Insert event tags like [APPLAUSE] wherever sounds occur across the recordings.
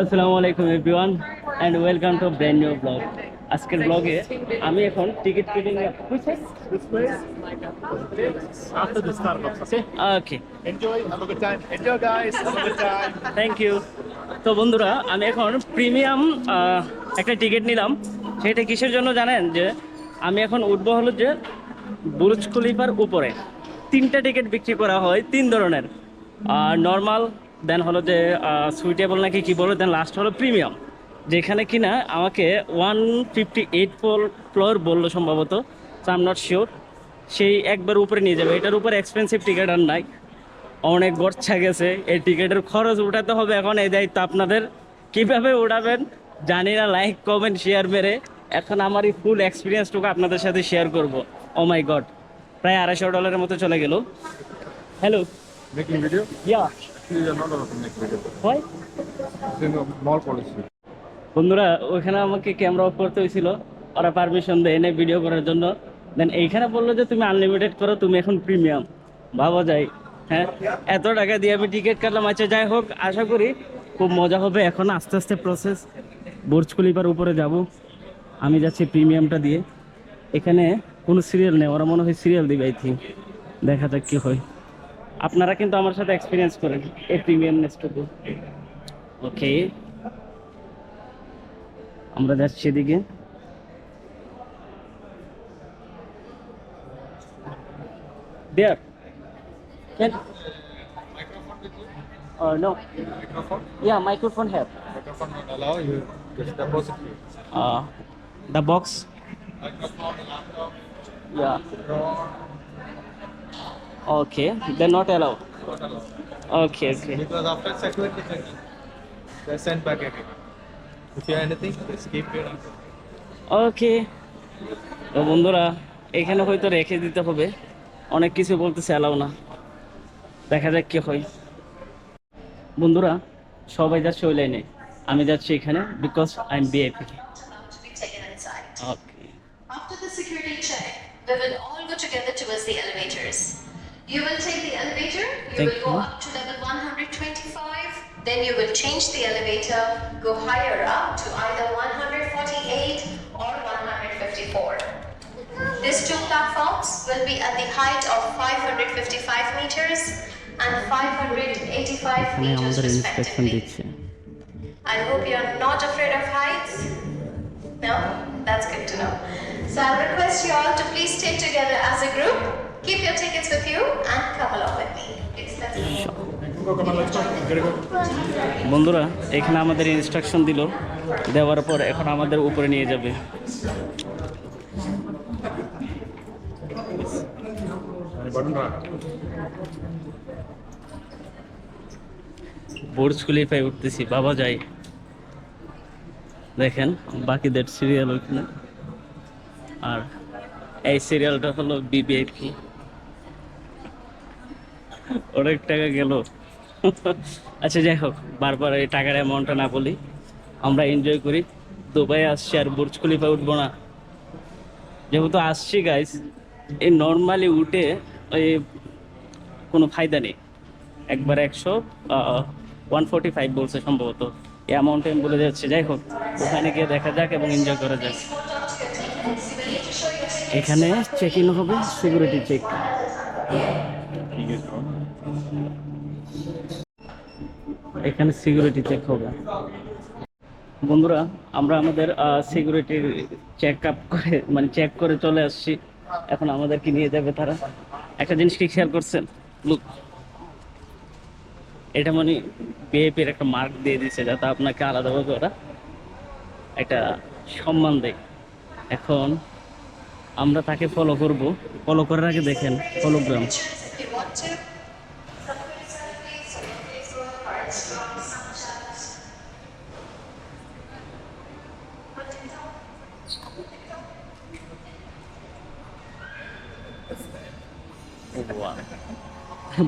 আসসালামু আলাইকুম everyone and welcome to brand new blog আজকের ব্লগে আমি এখন টিকিট কেটে. ওকে. থ্যাংক ইউ তো বন্ধুরা আমি এখন প্রিমিয়াম একটা টিকিট নিলাম। সেটা কিসের জন্য জানেন যে আমি এখন উঠবো হলো যে বুরুজ খলিফার উপরে। তিনটা টিকিট বিক্রি করা হয় তিন ধরনের। আর নর্মাল দেন হলো যে সুইটেবল নাকি কি বলে? দেন লাস্ট হলো প্রিমিয়াম যেখানে কিনা আমাকে ওয়ান ফিফটি এইট ফ্লোর বলল সম্ভবত। আই এম নট শিওর সেই একবার উপরে নিয়ে যাবে। এটার উপরে এক্সপেন্সিভ টিকিট আর নাই। অনেক গরছা গেছে। এই টিকিটের খরচ উঠাতে হবে এখন। এই দায়িত্ব আপনাদের। কীভাবে উঠাবেন? জানি না। লাইক কমেন্ট শেয়ার মেরে। এখন আমার এই ফুল এক্সপিরিয়েন্সটুকু আপনাদের সাথে শেয়ার করব। ও মাই গড প্রায় আড়াইশো ডলারের মতো চলে গেল। Hello Making video? Yeah Actually, you're not allowed to make video. হয় It's the mall policy. বন্ধুরা ওখানে আমাকে ক্যামেরা অফ করতে হয়েছিল। ওরা পারমিশন দেয় এনে ভিডিও করার জন্য। দেন এইখানে বলল যে তুমি আনলিমিটেড করো তুমি এখন প্রিমিয়াম ভাবা যায়। হ্যাঁ? এত টাকা দিয়ে আমি টিকিট কাটলাম। আচ্ছা যাই হোক আশা করি খুব মজা হবে। এখন আস্তে আস্তে প্রসেস বোর্জ খলিফার উপরে যাব। আমি যাচ্ছি প্রিমিয়ামটা দিয়ে। এখানে কোনো সিরিয়াল নেই। ওরা মনে হয় সিরিয়াল দিবে আই থিঙ্ক দেখা যাক কি হয়। আপনারা কিন্তু আমার সাথে এক্সপিরিয়েন্স করেন এই প্রিমিয়াম নেসটুকু ওকে আমরা যাচ্ছি এদিকে There. Can... Uh, no. Microphone? Yeah, microphone have. Microphone not allow you. Just deposit fee. Uh, the box. Microphone, laptop, Yeah. phone, Okay. They're not allowed. not allowed. Okay, okay. Because after security checking, they send back again. If you have anything, just keep it. ওকে তো বন্ধুরা এখানে হয়তো রেখে দিতে হবে অনেক কিছু বলতেছে এলাও না দেখা যাক কি হয় বন্ধুরা সবাই যাচ্ছে ওই লাইনে আমি যাচ্ছি এখানে because I am VIP. Okay After the security check, we will all go together towards the elevators. You will take the elevator, you Thank will go you. up to level 125, then you will change the elevator, go higher up to either 148 or 154. These two platforms will be at the height of 555 meters and 585 meters respectively. I hope you are not afraid of heights. No? That's good to know. So I request you all to please stay together as a group keep your tickets with you, and come along with me. Go. বন্ধুরা এখানে আমাদের instruction দিল। দেওয়ার পর এখন আমাদের উপরে নিয়ে যাবে। বোর্ড খলিফায় উঠতেছি। বাবা যাই দেখেন বাকিদের সিরিয়াল ওইখানে। আর এই সিরিয়ালটা হলো বিবিআইপি অনেক টাকা গেল। আচ্ছা যাই হোক, বারবার এই টাকার অ্যামাউন্টটা না বলি। আমরা এনজয় করি। দুবাই আসছি আর বুর্জ খলিফা উঠবো না। যেহেতু আসছি গাইস এই নর্মালি উঠে ওই কোনো ফায়দা নেই। একবার একশো ওয়ান ফোর্টি ফাইভ বলছে সম্ভবত। এই অ্যামাউন্টে আমি বলে যাচ্ছে। যাই হোক, ওখানে গিয়ে দেখা যাক এবং এনজয় করা যাক। এখানে চেক ইন হবে সিকিউরিটি চেক এখানে সিকিউরিটি চেক হবে। বন্ধুরা, আমরা আমাদের সিকিউরিটির চেক আপ করে মানে চেক করে চলে আসছি। এখন আমাদেরকে নিয়ে যাবে তারা। একটা জিনিস কি খেয়াল করছেন? লুক এটা মানে বিএপির একটা মার্ক দিয়ে দিছে যাতে আপনাকে আলাদাভাবে ওরা একটা সম্মান দেয়। এখন আমরা তাকে ফলো করব। ফলো করার আগে দেখেন হলোগ্রাম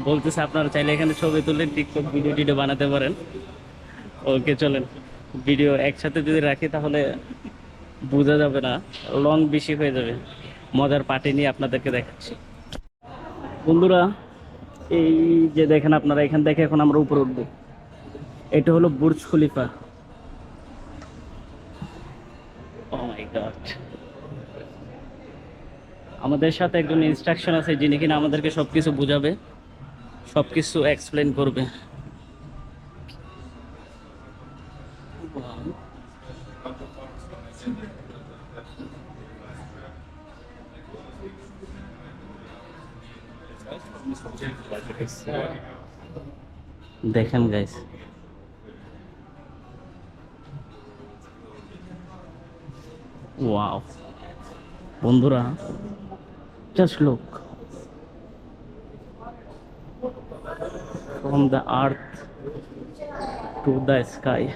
বলতেছে আপনারা চাইলে এখানে ছবি তুলে টিকটক ভিডিও টিডিও বানাতে পারেন। ওকে, চলেন। ভিডিও একসাথে যদি রাখি তাহলে বোঝা যাবে না। লং বেশি হয়ে যাবে। মজার পার্টি নিয়ে আপনাদেরকে দেখাচ্ছি। বন্ধুরা, এই যে দেখেন আপনারা, এখান থেকে এখন আমরা উপরে উঠবো। এটা হলো বুর্জ খলিফা। মাই আমাদের সাথে একজন ইনস্ট্রাকশন আছে যিনি কিনা আমাদেরকে সবকিছু বুঝাবে। সবকিছু এক্সপ্লেন করবে দেখেন গাইস ওয়াও বন্ধুরা just look from the earth to the sky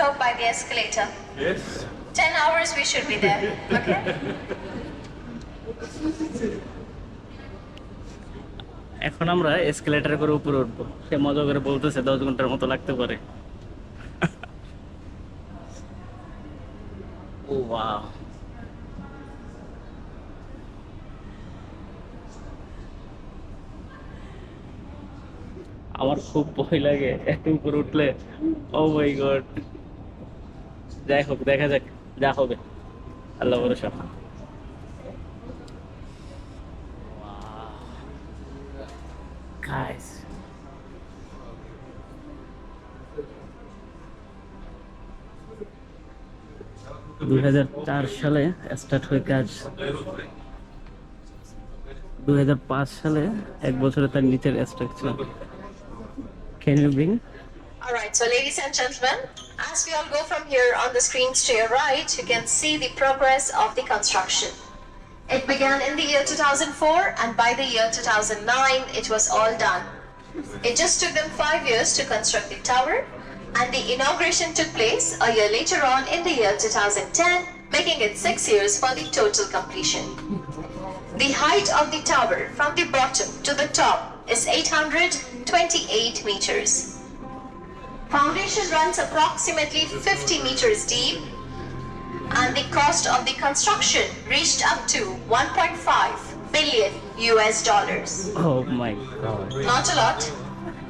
top by the escalator. Yes. 10 hours we should be there. [LAUGHS] Okay? এখন আমরা এসকেলেটর করে উপরে উঠবো সে মজা করে বলতেছে দশ ঘণ্টার মতো লাগতে পারে ও ওয়াও আমার খুব ভয় লাগে এত উপরে উঠলে ও মাই গড যাই হোক, দেখা যাক, যা হবে। আল্লাহ ভরসা। হাজার চার সালে স্টার্ট হয়ে কাজ। দুই হাজার পাঁচ সালে এক বছরে তার নিচের structure can you bring Alright, so ladies and gentlemen, as we all go from here on the screens to your right, you can see the progress of the construction. It began in the year 2004 and by the year 2009 it was all done. It just took them five years to construct the tower and the inauguration took place a year later on in the year 2010, making it six years for the total completion. The height of the tower from the bottom to the top is 828 meters. Foundation runs approximately 50 meters deep and the cost of the construction reached up to 1.5 billion US dollars. Oh my god. Not a lot.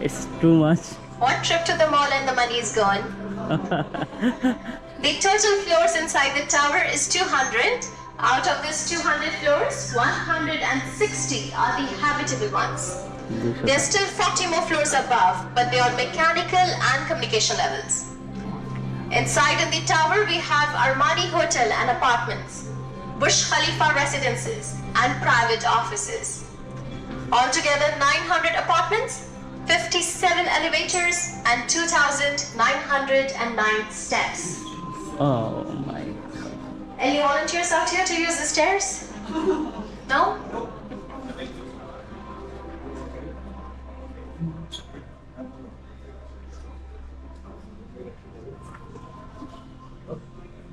It's too much. One trip to the mall and the money is gone. [LAUGHS] the total floors inside the tower is 200 out of these 200 floors, 160 are the habitable ones. There are still 40 more floors above, but they are mechanical and communication levels. Inside in the tower, we have Armani Hotel and apartments, Bush Khalifa residences, and private offices. Altogether, 900 apartments, 57 elevators, and 2,909 steps. Oh. Any volunteers out here to use the stairs? No?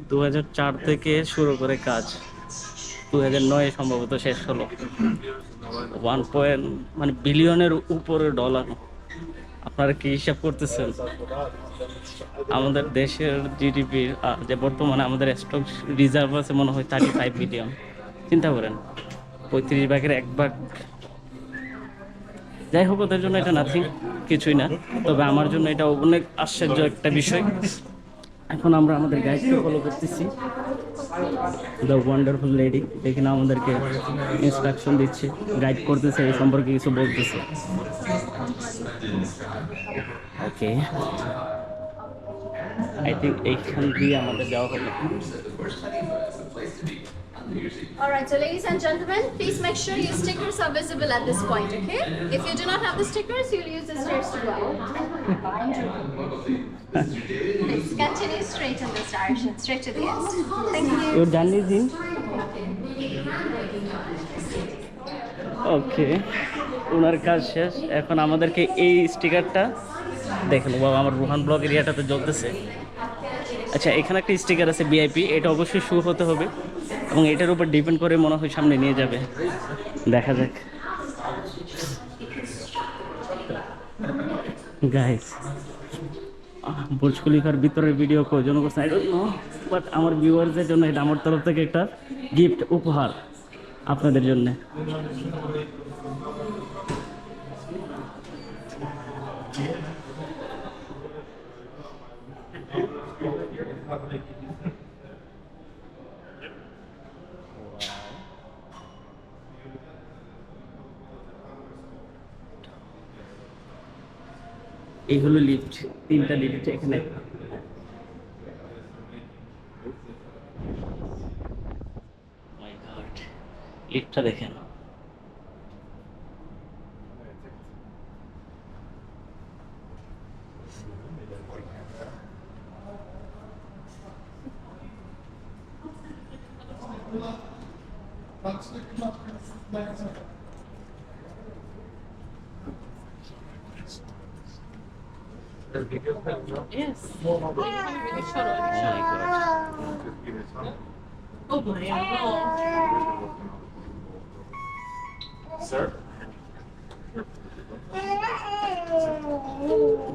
দু থেকে শুরু করে কাজ দু নয় সম্ভবত শেষ হলো ওয়ান পয়েন্ট মানে বিলিয়নের উপরে ডলার আপনারা কি হিসাব করতেছেন আমাদের দেশের জিডিপির যে বর্তমানে আমাদের স্টক রিজার্ভ আছে মনে হয় থার্টি ফাইভ বিলিয়ন চিন্তা করেন, পঁয়ত্রিশ ভাগের এক ভাগ। যাই হোক, ওদের জন্য এটা নাথিং কিছুই না। তবে আমার জন্য এটা অনেক আশ্চর্য একটা বিষয়। এখন আমরা আমাদের গাইডকে ফলো করতেছি। দ্য ওয়ান্ডারফুল লেডি এখানে আমাদেরকে ইনস্ট্রাকশন দিচ্ছে গাইড করতেছে, এই সম্পর্কে কিছু বলতেছে। ওকে আই থিঙ্ক এইখান দিয়ে আমাদের যাওয়া হবে Alright, so ladies and gentlemen, please make sure your stickers are visible at this point, okay? If you do not have the stickers, you'll use the stairs to go out. Please continue straight in this direction, straight to the end. Thank you. Journey is in okay ওনার কাজ শেষ এখন আমাদেরকে এই স্টিকারটা দেখেন বাবা আমার Ruhan block এরিয়াটাতে জ্বলতেছে। আচ্ছা এখানে একটা স্টিকার আছে বিআইপি এটা অবশ্যই শু হতে হবে এবং এটার উপর ডিপেন্ড করে মনে হয় সামনে নিয়ে যাবে। দেখা যাক। গাইস বুর্জ ভিতরের ভিডিও প্রয়োজন করছে আই ডোন্ট নো বাট আমার ভিউয়ারদের জন্য এটা আমার তরফ থেকে একটা গিফট উপহার আপনাদের জন্য। এই হলো লিফট তিনটা লিফট এখানে। লিফটটা দেখেন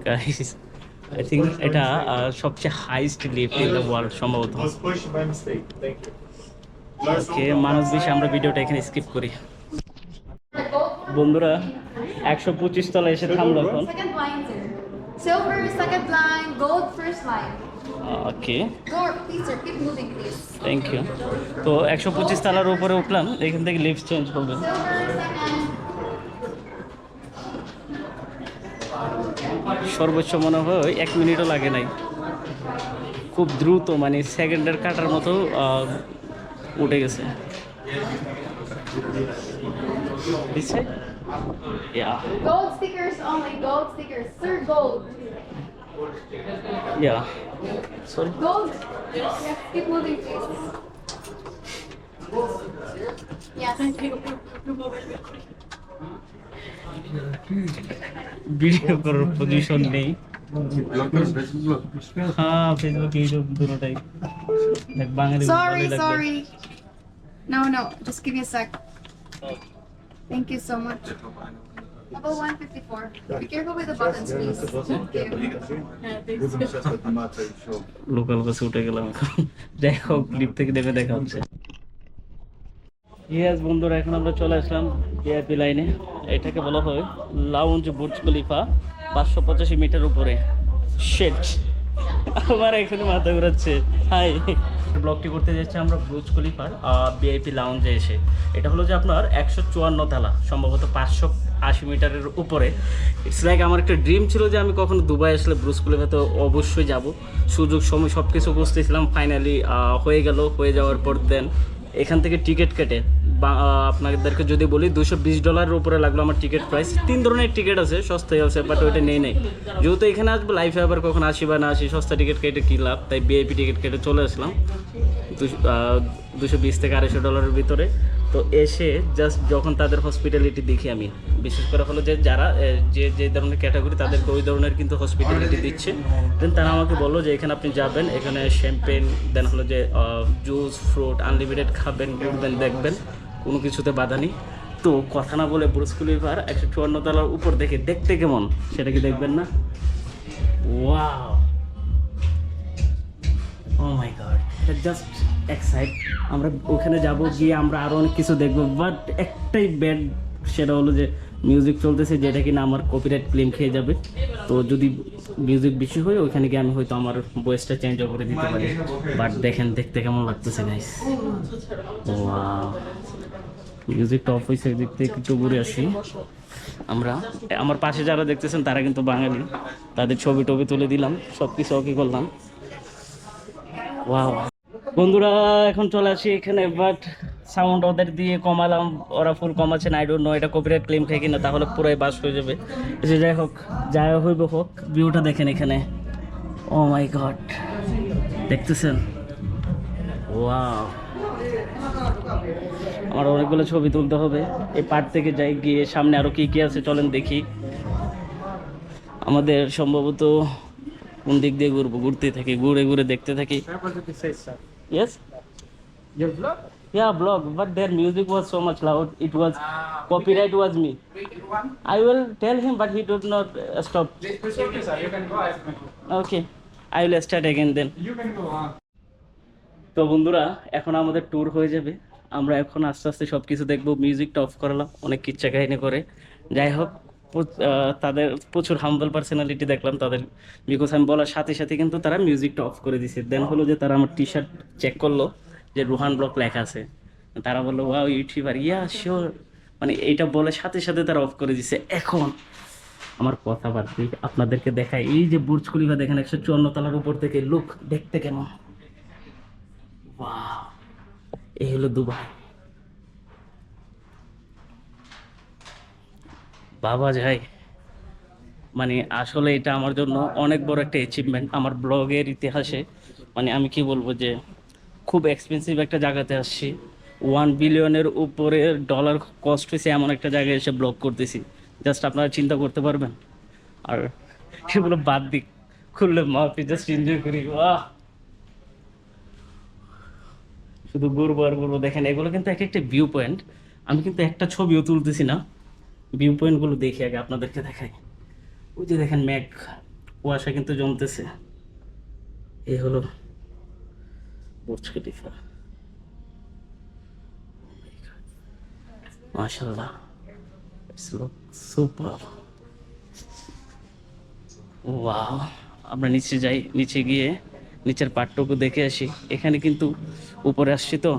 গাইস আই থিঙ্ক এটা আহ, সবচেয়ে highest lift in the world সম্ভবত. ওকে মানুষ বেশি আমরা ভিডিওটা এখানে স্কিপ করি। বন্ধুরা একশো পঁচিশ তলা এসে থামলো এখন. ওকে. থ্যাংক ইউ তো একশো পঁচিশ তলার উপরে উঠলাম এখান থেকে লিফট চেঞ্জ হবে। সর্বোচ্চ মনে হয় এক মিনিটও লাগে নাই। খুব দ্রুত মানে সেকেন্ডের কাটার মতো উঠে গেছে। ভিডিও করার পজিশন নেই হ্যাঁ ফেসবুক ইউটিউব দুটোটাই দেখ বাঙালি Sorry, ভালোই লাগবে। sorry. No, no. Just give me a sec. Thank you so much. Level 154. Be careful with the buttons, please. Thank you. Local বাসে উঠে গেলাম এখন যাই হোক লিপ থেকে নেমে দেখা হচ্ছে ইয়েস বন্ধুরা, এখন আমরা চলে আসলাম ভিআইপি লাইনে এটাকে বলা হয় লাউঞ্জ বুর্জ খলিফা পাঁচশো পঁচাশি মিটার উপরে। শেট আমার এখানে মাথা ঘুরাচ্ছে। হাই ব্লগটি করতে যাচ্ছি আমরা বুর্জ খলিফার ভিআইপি লাউঞ্জে এসে। এটা হলো যে আপনার একশো চুয়ান্ন তালা, সম্ভবত পাঁচশো আশি মিটারের উপরে। ইটস লাইক আমার একটা ড্রিম ছিল যে আমি কখনো দুবাই আসলে ব্রুজ খলিফাতে অবশ্যই যাব। সুযোগ, সময় সব কিছু বুঝতেছিলাম ফাইনালি হয়ে গেল, হয়ে যাওয়ার পর দেন এখান থেকে টিকিট কেটে। আপনাদেরকে যদি বলি দুশো বিশ ডলারের উপরে লাগল আমার টিকিট প্রাইস তিন ধরনের টিকিট আছে, সস্তায় আছে বাট ওইটা নেই নেই। যেহেতু এখানে আসব লাইফে আবার কখন আসি বা না আসি, সস্তা টিকিট কেটে কী লাভ? তাই বিআইপি টিকিট কেটে চলে আসলাম। দুশো বিশ থেকে আড়াইশো ডলারের ভিতরে। তো এসে জাস্ট যখন তাদের হসপিটালিটি দেখি আমি, বিশেষ করে হলো যে যারা যে যে ধরনের ক্যাটাগরি তাদেরকে ওই ধরনের কিন্তু হসপিটালিটি দিচ্ছে। দেন তারা আমাকে বলল যে, এখানে আপনি যাবেন, এখানে শ্যাম্পেন দেন হলো যে জুস ফ্রুট আনলিমিটেড খাবেন, ঘুরবেন, দেখবেন। কোনো কিছুতে বাধা নেই। তো কথা না বলে ব্রুস খলিফার একশো চুয়ান্ন তলার উপর দেখে দেখতে কেমন? সেটা কি দেখবেন না? ওয়াও ও মাই গড এটা জাস্ট এক সাইড আমরা ওখানে যাব, গিয়ে আমরা আরও অনেক কিছু দেখব বাট একটাই ব্যাড সেটা হলো যে মিউজিক চলতেছে, যেটা কিনা আমার কপিরাইট ক্লেম খেয়ে যাবে। তো যদি মিউজিক বেশি হয় ওইখানে গিয়ে আমি হয়তো আমার বয়েসটা চেঞ্জও করে দিতে পারি। বাট দেখেন, দেখতে কেমন লাগতেছে গাইস ওয়াও মিউজিকটা অফ হয়েছে দিক থেকে একটু ঘুরে আসি। আমরা, আমার পাশে যারা দেখতেছেন, তারা কিন্তু বাঙালি। তাদের ছবি টবি তুলে দিলাম সব কিছু ওকে করলাম। ওয়াও বন্ধুরা, এখন চলে আসি এখানে বাট সাউন্ড ওদের দিয়ে কমালাম। ওরা ফুল কমাচ্ছে না আই ডোন্ট নো এটা কপিরাইট ক্লেম খাই কিনা, তাহলে পুরাই বাস হয়ে যাবে। এসে যাই হোক, যাই হইব হোক ভিউটা দেখেন এখানে। ও মাই গড দেখতেছেন? ওয়াও আমার অনেকগুলো ছবি তুলতে হবে এই পার্ট থেকে যাই গিয়ে সামনে আরও কি কি আছে চলেন দেখি আমাদের সম্ভবত কোন দিক দিয়ে ঘুরবো ঘুরতে থাকি ঘুরে ঘুরে দেখতে থাকি yes Yeah, blog, but their music was so much loud. It was copyright was me. I will tell him, but he did not uh, stop. Okay, sir. You can go. I can go. Okay, I will start again then. You can go. তো বন্ধুরা এখন আমাদের tour হয়ে যাবে আমরা এখন আস্তে আস্তে সব কিছু দেখব মিউজিকটা অফ করালাম, অনেক কিচ্ছা কাহিনী করে যাই হোক তাদের প্রচুর হাম্বল পার্সোনালিটি দেখলাম তাদের। বিকজ আমি বলার সাথে সাথে কিন্তু তারা মিউজিকটা অফ করে দিছে। দেন হলো যে তারা আমার টি শার্ট চেক করল যে রুহান ব্লক লেখা আছে। তারা বলল ওয়াও ইউটিউবার ইয়া শিওর মানে এইটা বলে সাথে সাথে তারা অফ করে দিছে। এখন আমার কথা দিই আপনাদেরকে দেখাই। এই যে বুর্জ খলিফা দেখেন, একশো চুয়ান্ন তলার উপর থেকে লুক দেখতে কেমন? ওয়াও এই হলো দুবাই। বাবা যাই মানে আসলে এটা আমার জন্য অনেক বড় একটা অ্যাচিভমেন্ট আমার ব্লগের ইতিহাসে মানে আমি কি বলব যে, খুব এক্সপেন্সিভ একটা জায়গাতে আসছি। ওয়ান বিলিয়নের উপরে ডলার কস্ট হয়েছে এমন একটা জায়গায় এসে ব্লগ করতেছি। জাস্ট আপনারা চিন্তা করতে পারবেন। আর সেগুলো বাদ দিক। খুললে মাফি জাস্ট এনজয় করি। বাহ! শুধু ঘুরবো আর দেখেন, এগুলো কিন্তু এক একটা ভিউ পয়েন্ট আমি কিন্তু একটা ছবিও তুলতেছি না। ভিউ পয়েন্টগুলো দেখি আগে আপনাদেরকে দেখাই। ওই যে দেখেন মেঘ, কুয়াশা কিন্তু জমতেছে। এই হলো সুপার আমরা নিচে যাই, নিচে গিয়ে নিচের পার্টটুকু দেখে আসি। এখানে কিন্তু উপরে আসছি তো।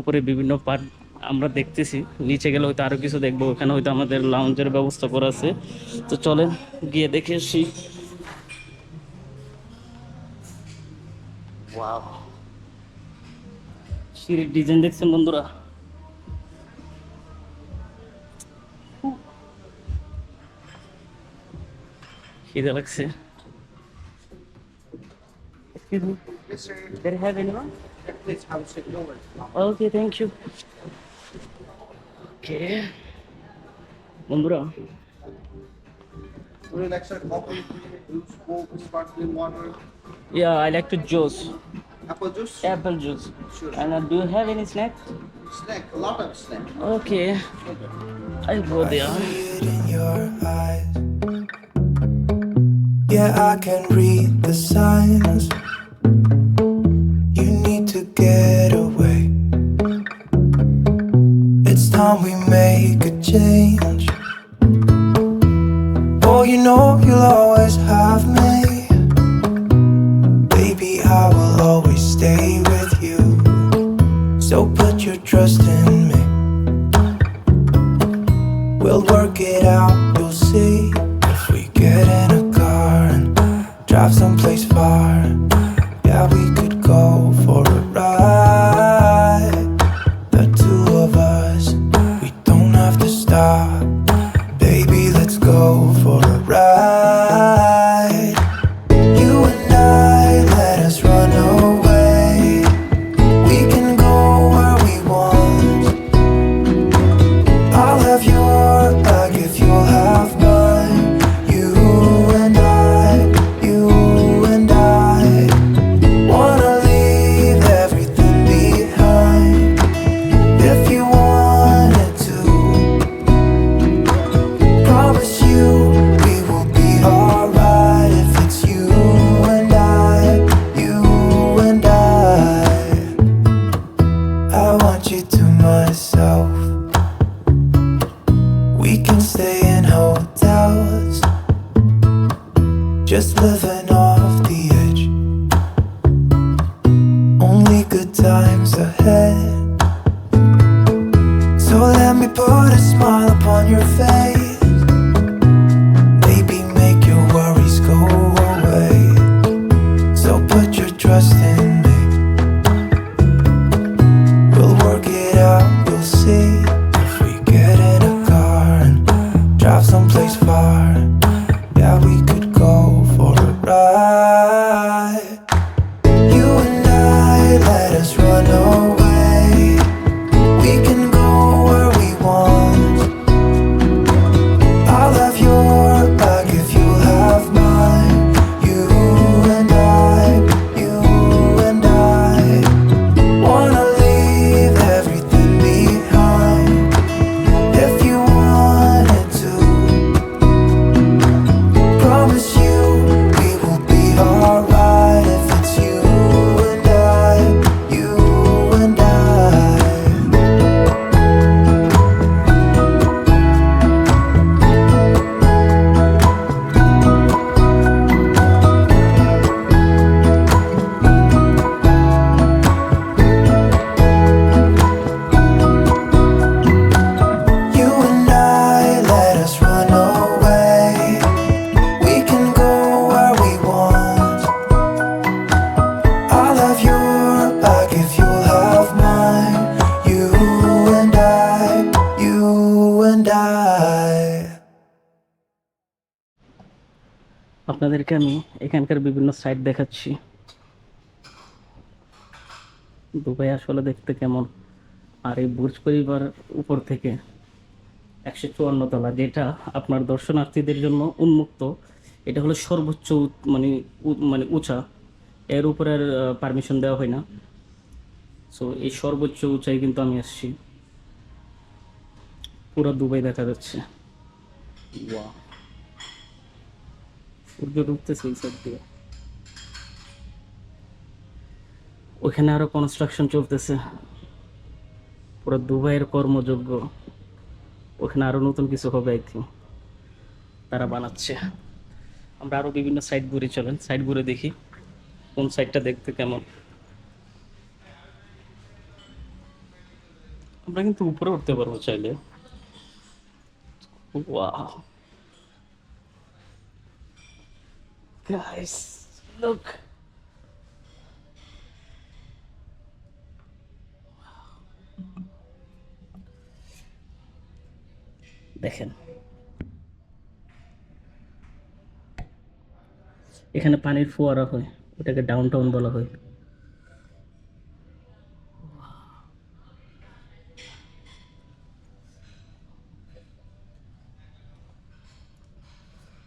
উপরে বিভিন্ন পার্ট আমরা দেখতেছি। নিচে গেলে হয়তো আরও কিছু দেখব। ওখানে হয়তো আমাদের লাউঞ্জের ব্যবস্থা করা আছে। তো চলেন, গিয়ে দেখে আসি। সিঁড়ির ডিজাইন দেখছেন বন্ধুরা? খিদে লাগছে। Excuse me. Yes, sir. Did you have anyone? Please have a seat. No worries. Okay, thank you. Okay. বন্ধুরা Would you like some coffee, juice, coke, sparkling water, yeah I like to juice apple juice? apple juice Sure. and uh, do you have any snack Snack, a lot of snack. okay I'll go there it in your eyes. Yeah, I can read the signs. Trust in me. We'll work it out, you'll see. If we get in a car and drive someplace far, yeah, we could আপনাদেরকে আমি এখানকার বিভিন্ন site দেখাচ্ছি। Dubai আসলে দেখতে কেমন? আর এই Burj পরিবার উপর থেকে একশো চুয়ান্ন তলা, যেটা আপনার দর্শনার্থীদের জন্য উন্মুক্ত, এটা হলো সর্বোচ্চ মানে মানে উঁচা। এর উপরে আর পারমিশন দেওয়া হয় না। সো এই সর্বোচ্চ উঁচাই কিন্তু আমি আসছি। পুরো দুবাই দেখা যাচ্ছে। Wow. সূর্য ডুবতেছে এই সাইড দিয়ে। ওখানে আরও কনস্ট্রাকশন চলতেছে। পুরো দুবাইয়ের কর্মযোগ্য। ওখানে আরও নতুন কিছু হবে আই থিঙ্ক তারা বানাচ্ছে। আমরা আরও বিভিন্ন সাইট ঘুরে, চলেন। সাইট ঘুরে দেখি, কোন সাইডটা দেখতে কেমন। আমরা কিন্তু উপরে উঠতে পারব চাইলে। Wow Guys, look. দেখেন। এখানে পানির ফোয়ারা হয় ওটাকে ডাউন টাউন বলা হয়।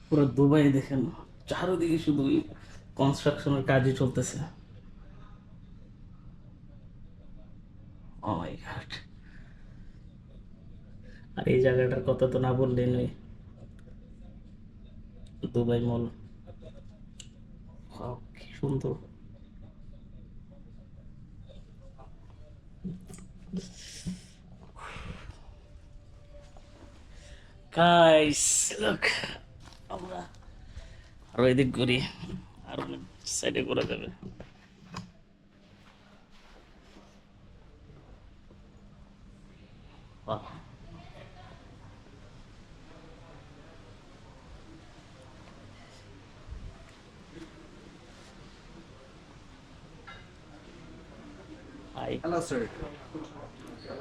পুরো দুবাই দেখেন। চারোদিকে শুধু কনস্ট্রাকশনের কাজই চলতেছে। গড আর এই জায়গাটার কথা তো না বললেই নয়। দুবাই মল কি সুন্দর। গাইস লুক আমরা আরও এদিক ঘুরি। আর সাইডে ঘোরা যাবে। বাহ। Hi, Hello, sir.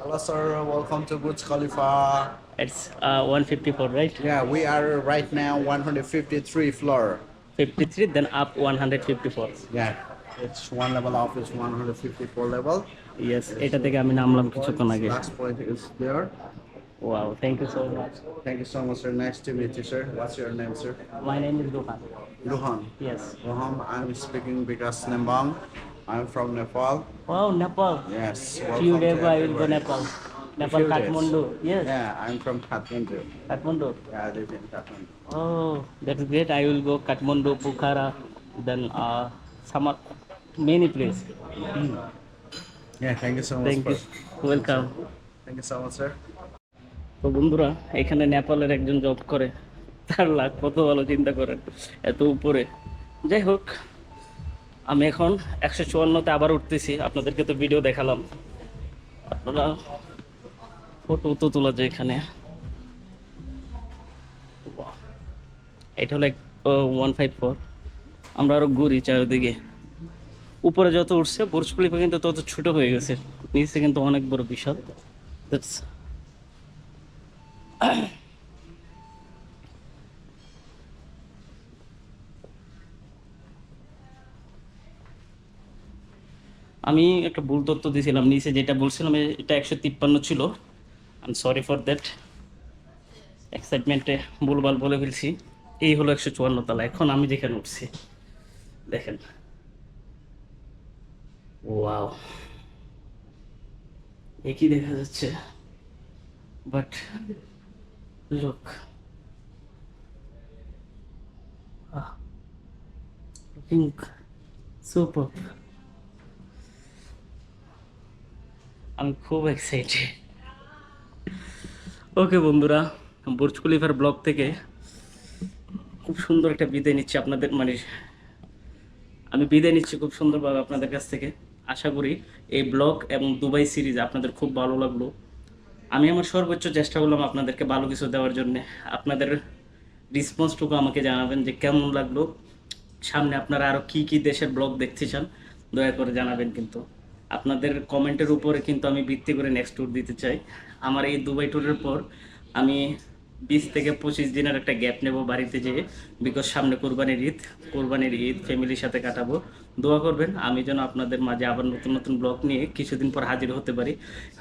Hello, sir. Welcome to Burj Khalifa. it's uh, 154, right? Yeah, we are right now 153 floor. 53, then up 154. Yeah, it's one level up is 154 level. Yes, এটা থেকে আমি নামলাম কিছুক্ষণ আগে Last point is there. Wow, thank you so much. Thank you so much, sir. Nice to meet you, sir. What's your name, sir? My name is Rohan. Luhan. Yes. Luhan, I'm speaking because Nembang. I'm from Nepal. Wow, Nepal. Yes. Few to I will go. Nepal. Nepal, Kathmandu. Yes, Yeah, I'm from Kathmandu. Kathmandu. Yeah, I live in Kathmandu. Oh, that's great. I will go Kathmandu, Bukhara, then uh, some many place. Yeah, thank you so much. Thank you. Welcome. Thank you so much, sir. তো বন্ধুরা এখানে নেপালের একজন job করে তার লাখ কত ভালো চিন্তা করেন এত উপরে যাই হোক আমি এখন একশো চুয়ান্নতে আবার উঠতেছি। আপনাদেরকে তো ভিডিও দেখালাম। আপনারা ফটো তো তোলা যায় এখানে। এটা হলো ওয়ান ফাইভ ফোর আমরা আরও ঘুরি চারিদিকে। উপরে যত উঠছে বুর্জ খলিফা কিন্তু তত ছোট হয়ে গেছে। নিচে কিন্তু অনেক বড় বিশাল। That's আমি একটা ভুল তথ্য দিয়েছিলাম, নিচে যেটা বলছিলাম, এটা একশো তিপ্পান্ন ছিল। আই সরি ফর দ্যাট এক্সাইটমেন্টে ভুলভাল বলে ফেলছি। এই হলো একশো চুয়ান্ন তালা। এখন আমি যেখানে উঠছি, দেখেন। ওয়াও একই দেখা যাচ্ছে। বাট লুকিং সুপার আমি খুব এক্সাইটেড ওকে বন্ধুরা, বুর্জ খলিফার ব্লগ থেকে খুব সুন্দর একটা বিদায় নিচ্ছি আপনাদের মানে আমি বিদায় নিচ্ছি খুব সুন্দরভাবে আপনাদের কাছ থেকে। আশা করি এই ব্লগ এবং দুবাই সিরিজ আপনাদের খুব ভালো লাগল। আমি আমার সর্বোচ্চ চেষ্টা করলাম আপনাদেরকে ভালো কিছু দেওয়ার জন্য। আপনাদের রেসপন্সটুকু আমাকে জানাবেন যে কেমন লাগল। সামনে আপনারা আরও কী কী দেশের ব্লগ দেখতে চান, দয়া করে জানাবেন কিন্তু। আপনাদের কমেন্টের উপরে কিন্তু আমি ভিত্তি করে নেক্সট ট্যুর দিতে চাই। আমার এই দুবাই ট্যুরের পর আমি বিশ থেকে পঁচিশ দিনের একটা গ্যাপ নেব বাড়িতে যেয়ে বিকজ সামনে কোরবানির ঈদ কোরবানির ঈদ ফ্যামিলির সাথে কাটাবো। দোয়া করবেন, আমি যেন আপনাদের মাঝে আবার নতুন নতুন ব্লগ নিয়ে কিছুদিন পর হাজির হতে পারি।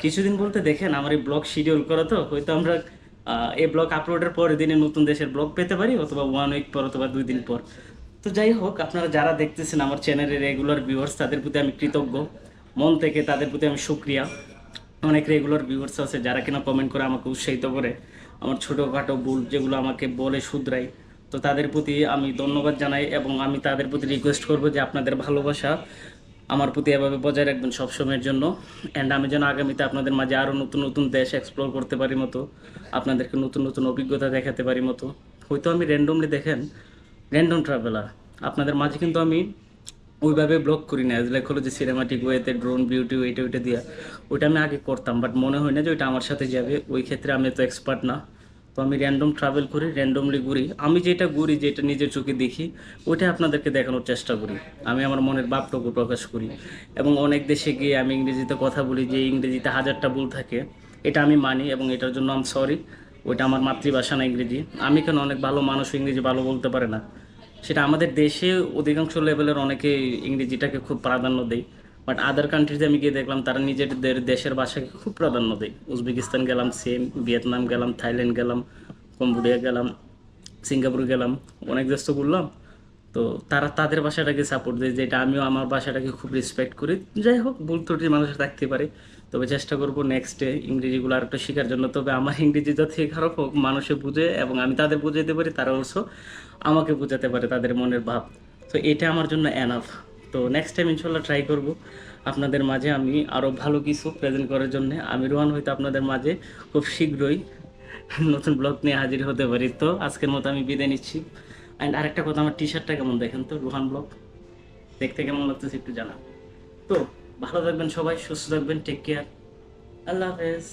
কিছুদিন বলতে দেখেন, আমার এই ব্লগ শিডিউল করা তো, হয়তো আমরা এই ব্লগ আপলোডের পরের দিনে নতুন দেশের ব্লগ পেতে পারি, অথবা ওয়ান উইক পর অথবা দুই দিন পর। তো যাই হোক, আপনারা যারা দেখতেছেন আমার চ্যানেলের রেগুলার ভিউয়ার্স তাদের প্রতি আমি কৃতজ্ঞ। মন থেকে তাদের প্রতি আমি সুক্রিয়া। অনেক রেগুলার ভিউয়ার্স আছে যারা কিনা কমেন্ট করে আমাকে উৎসাহিত করে। আমার ছোটোখাটো ভুল যেগুলো আমাকে বলে শুধরাই তো তাদের প্রতি আমি ধন্যবাদ জানাই এবং আমি তাদের প্রতি রিকোয়েস্ট করব যে আপনাদের ভালোবাসা আমার প্রতি এভাবে বজায় রাখবেন সবসময়ের জন্য। অ্যান্ড আমি যেন আগামীতে আপনাদের মাঝে আরও নতুন নতুন দেশ এক্সপ্লোর করতে পারি মতো, আপনাদেরকে নতুন নতুন অভিজ্ঞতা দেখাতে পারি মতো। হয়তো আমি র্যান্ডমলি দেখেন র্যান্ডম ট্রাভেলার আপনাদের মাঝে কিন্তু আমি ওইভাবে ব্লগ করি না। লাইক হলো যে সিনেমাটিক ওয়েতে ড্রোন বিউটি ওইটা ওইটা দিয়া। ওইটা আমি আগে করতাম বাট মনে হয় না যে ওইটা আমার সাথে যাবে। ওই ক্ষেত্রে আমি তো এক্সপার্ট না। তো আমি র্যান্ডম ট্রাভেল করি র্যান্ডমলি ঘুরি। আমি যেটা ঘুরি, যেটা নিজের চোখে দেখি, ওইটা আপনাদেরকে দেখানোর চেষ্টা করি। আমি আমার মনের ভাবটুকু প্রকাশ করি। এবং অনেক দেশে গিয়ে আমি ইংরেজিতে কথা বলি, যে ইংরেজিতে হাজারটা ভুল থাকে, এটা আমি মানি এবং এটার জন্য আমি সরি ওইটা আমার মাতৃভাষা না ইংরেজি। আমি কেন অনেক ভালো মানুষ ইংরেজি ভালো বলতে পারে না? সেটা আমাদের দেশে অধিকাংশ লেভেলের অনেকে ইংরেজিটাকে খুব প্রাধান্য দেয় বাট আদার কান্ট্রিতে আমি গিয়ে দেখলাম তারা নিজেদের দেশের ভাষাকে খুব প্রাধান্য দেয়। উজবেকিস্তান গেলাম সেম ভিয়েতনাম গেলাম, থাইল্যান্ড গেলাম, কম্বোডিয়া গেলাম, সিঙ্গাপুর গেলাম, অনেক দেশ তো ঘুরলাম। তো তারা তাদের ভাষাটাকে সাপোর্ট দেয়, যেটা আমিও আমার ভাষাটাকে খুব রেসপেক্ট করি। যাই হোক, ভুল ত্রুটি মানুষের থাকতে পারে। তবে চেষ্টা করব নেক্সটে ইংরেজিগুলো আর একটু শেখার জন্য। তবে আমার ইংরেজি যত খারাপ হোক, মানুষে বুঝে এবং আমি তাদের বুঝাতে পারি, তারা অলসো আমাকে বোঝাতে পারে তাদের মনের ভাব। তো এটা আমার জন্য এনাফ তো নেক্সট টাইম ইনশাল্লাহ ট্রাই করব। আপনাদের মাঝে আমি আরও ভালো কিছু প্রেজেন্ট করার জন্য। আমি রোহান হয়তো আপনাদের মাঝে খুব শীঘ্রই নতুন ব্লগ নিয়ে হাজির হতে পারি। তো আজকের মতো আমি বিদায় নিচ্ছি। অ্যান্ড আরেকটা কথা, আমার টি শার্টটা কেমন দেখেন তো? রোহান ব্লগ দেখতে কেমন লাগতেছে একটু জানা তো ভালো থাকবেন সবাই সুস্থ থাকবেন টেক কেয়ার আল্লাহ হাফেজ